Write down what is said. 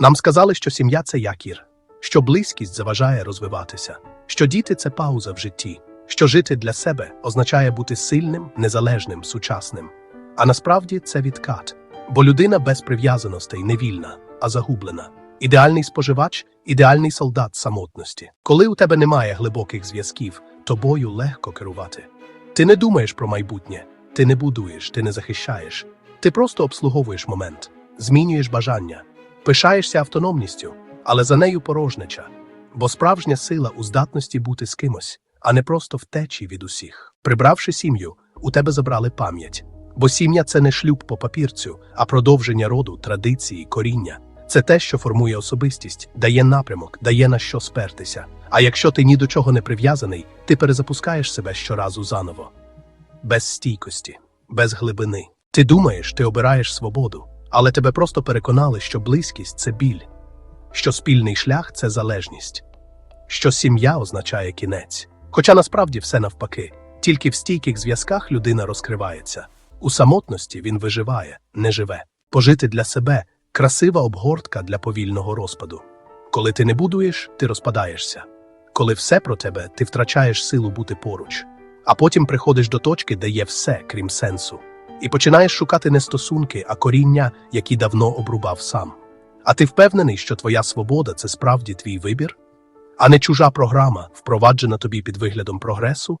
Нам сказали, що сім'я це якір, що близькість заважає розвиватися, що діти це пауза в житті, що жити для себе означає бути сильним, незалежним, сучасним. А насправді це відкат, бо людина без прив'язаностей не вільна, а загублена. Ідеальний споживач, ідеальний солдат самотності. Коли у тебе немає глибоких зв'язків, тобою легко керувати. Ти не думаєш про майбутнє, ти не будуєш, ти не захищаєш. Ти просто обслуговуєш момент, змінюєш бажання, пишаєшся автономністю, але за нею порожнеча. Бо справжня сила у здатності бути з кимось, а не просто втечі від усіх. Прибравши сім'ю, у тебе забрали пам'ять. Бо сім'я це не шлюб по папірцю, а продовження роду, традиції, коріння. Це те, що формує особистість, дає напрямок, дає на що спертися. А якщо ти ні до чого не прив'язаний, ти перезапускаєш себе щоразу заново. Без стійкості, без глибини. Ти думаєш, ти обираєш свободу, але тебе просто переконали, що близькість це біль, що спільний шлях це залежність, що сім'я означає кінець. Хоча насправді все навпаки, тільки в стійких зв'язках людина розкривається. У самотності він виживає, не живе. Пожити для себе красива обгортка для повільного розпаду. Коли ти не будуєш, ти розпадаєшся. Коли все про тебе, ти втрачаєш силу бути поруч. А потім приходиш до точки, де є все, крім сенсу, і починаєш шукати не стосунки, а коріння, які давно обрубав сам. А ти впевнений, що твоя свобода це справді твій вибір, а не чужа програма, впроваджена тобі під виглядом прогресу?